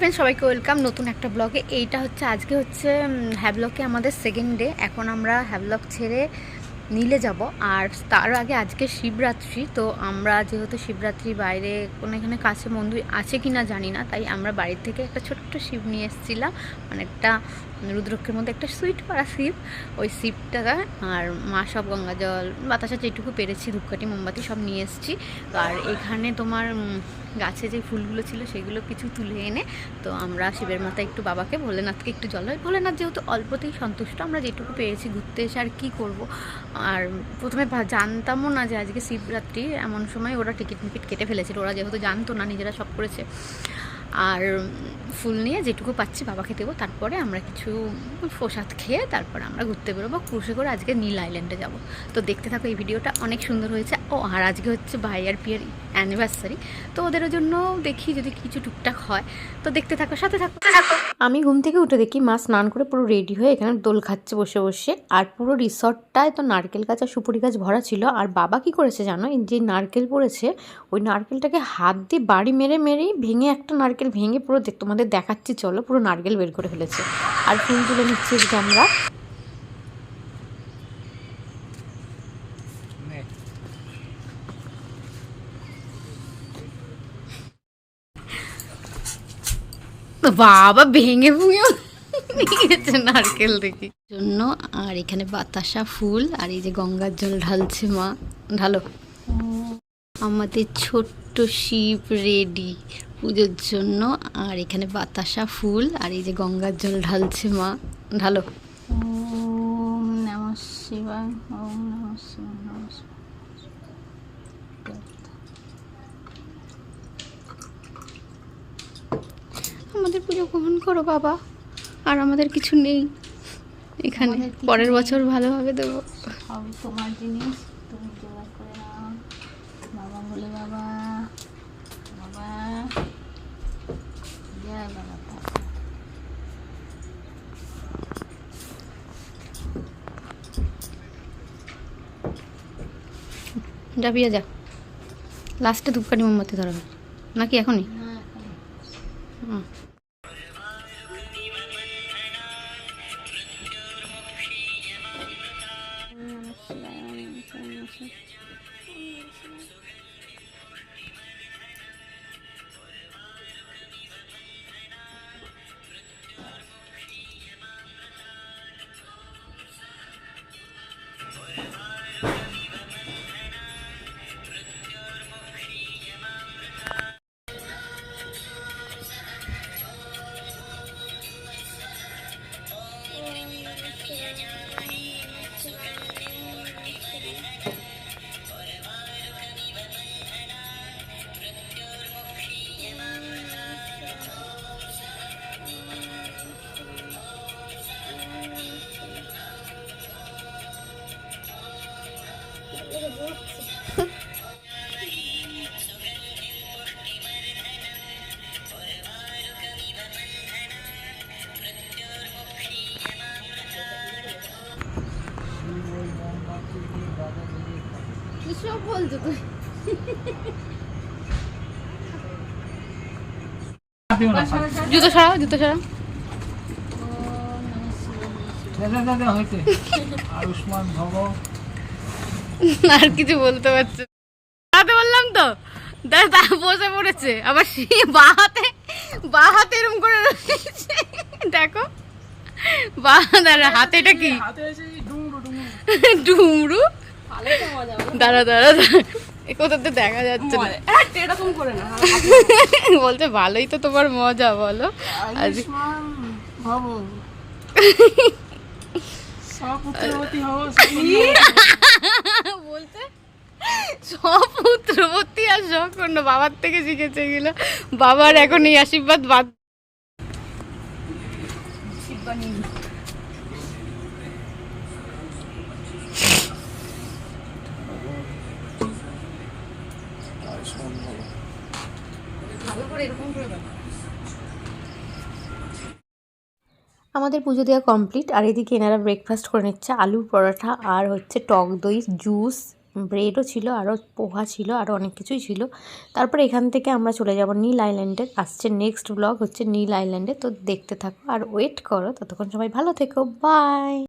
Friend সবাইকে welcome নতুন একটা ব্লগে এইটা হচ্ছে, আজকে হচ্ছে হ্যাভলকে আমাদের সেকেন্ড ডে এখন আমরা হ্যাভলক ছেড়ে নীলে যাব। আর তার আগে আজকে শিবরাত্রি, তো আমরা যেহেতু শিবরাত্রি বাইরে কোনো এখানে কাছে মন্দির আছে কি না জানি না, তাই আমরা বাড়ির থেকে একটা ছোট্ট শিব নিয়ে এসেছিলাম। মানে একটা রুদ্রক্ষের মধ্যে একটা সুইট পাড়া শিব। ওই শিবটা, আর মা সব গঙ্গা জল বাতাসা যেটুকু পেরেছি, ধূপকাঠি, মোমবাতি সব নিয়ে এসেছি। আর এখানে তোমার গাছে যে ফুলগুলো ছিল সেগুলো কিছু তুলে এনে, তো আমরা শিবের মাথায় একটু বাবাকে, ভোলেনাথকে একটু জল হয় ভোলেনাথ যেহেতু অল্পতেই সন্তুষ্ট, আমরা যেটুকু পেয়েছি ঘুরতে এসে আর কী করব? আর প্রথমে জানতামও না যে আজকে শিবরাত্রি, এমন সময় ওরা টিকিট মিকিট কেটে ফেলেছিল। ওরা যেহেতু জানতো না, নিজেরা সব করেছে। আর ফুল নিয়ে যেটুকু পাচ্ছি বাবাকে দেবো, তারপরে আমরা কিছু প্রসাদ খেয়ে তারপরে আমরা ঘুরতে বেরোবো। ক্রুশে করে আজকে নীল আইল্যান্ডে যাব। তো দেখতে থাকো এই ভিডিওটা, অনেক সুন্দর হয়েছে। ও, আর আজকে হচ্ছে ভাই আর পিয়ার অ্যানিভার্সারি তো ওদের জন্য দেখি যদি কিছু টুকটাক হয়। তো দেখতে থাকো, সাথে থাকো। আমি ঘুম থেকে উঠে দেখি মা স্নান করে পুরো রেডি হয়ে এখানে দোল খাচ্ছে বসে বসে। আর পুরো রিসর্টটায় তো নারকেল গাছ আর সুপুরি গাছ ভরা ছিল। আর বাবা কি করেছে জানো? যে নারকেল পড়েছে, ওই নারকেলটাকে হাত দিয়ে বাড়ি মেরে মেরেই ভেঙে একটা নারকেল ভেঙে পুরো তোমাদের দেখাচ্ছি, চলো। পুরো নারকেল বের করে ফেলেছে। আর ফুল তুলে নিচ্ছি এদিকে বাবা ভেঙে ভুঙে নিয়েছে নারকেল দেখি। জন্য আর এখানে বাতাসা ফুল আর এই যে গঙ্গার জল ঢালছে মা। ঢালো। আমাদের ছোট্ট শিব রেডি পুজোর জন্য আর এখানে বাতাসা ফুল আর এই যে গঙ্গার জল ঢালছে মা। ঢালো। ওম নমঃ শিবায় ওম নমঃ শিবায়। আমাদের পুজো গ্রহণ করো বাবা। আর আমাদের কিছু নেই। এখানে পরের বছর ভালোভাবে দেবো। সবই তোমার জিনিস তুমি জোগাড় করে নাও। বাবা বলে বাবা বাবা জয় বাবা যা বিয়ে যা। লাস্টে ধূপকাঠি মোমবাতি ধরাবে। নাকি এখনই। হুম। কিসব বলছো তুই জুতো সরাও জুতো সরাও। ওম নমঃ শিবায় দাদা আর কিছু বলতে পারছে। দাঁড়াতে বললাম তো? দাদা বসে পড়েছে। আবার সে বাহাতে বাহাতে এরম করে রয়েছে। দেখো। হাতে এটা কি? ডুমরু? দাঁড়া দাঁড়া দাঁড়া। এ কোথাতে দেখা যাচ্ছে না। এরকম করে না বলতে ভালোই তো তোমার মজা বলো। আজ বলতে? সপুত্রবতী আর সকর্ণ বাবার থেকে শিখেছে এগুলো। বাবার এখন এই আশীর্বাদ বাদ আমাদের পুজো দেওয়া কমপ্লিট আর এদিকে এনারা ব্রেকফাস্ট করে নিচ্ছে আলু পরোটা আর হচ্ছে টক দই জুস ব্রেডও ছিল আরও পোহা ছিল আরও অনেক কিছুই ছিল। তারপর এখান থেকে আমরা চলে যাব নীল আইল্যান্ডে। আসছে নেক্সট ব্লগ হচ্ছে নীল আইল্যান্ডে, তো দেখতে থাকো। আর ওয়েট করো, ততক্ষণ সবাই ভালো থেকো বাই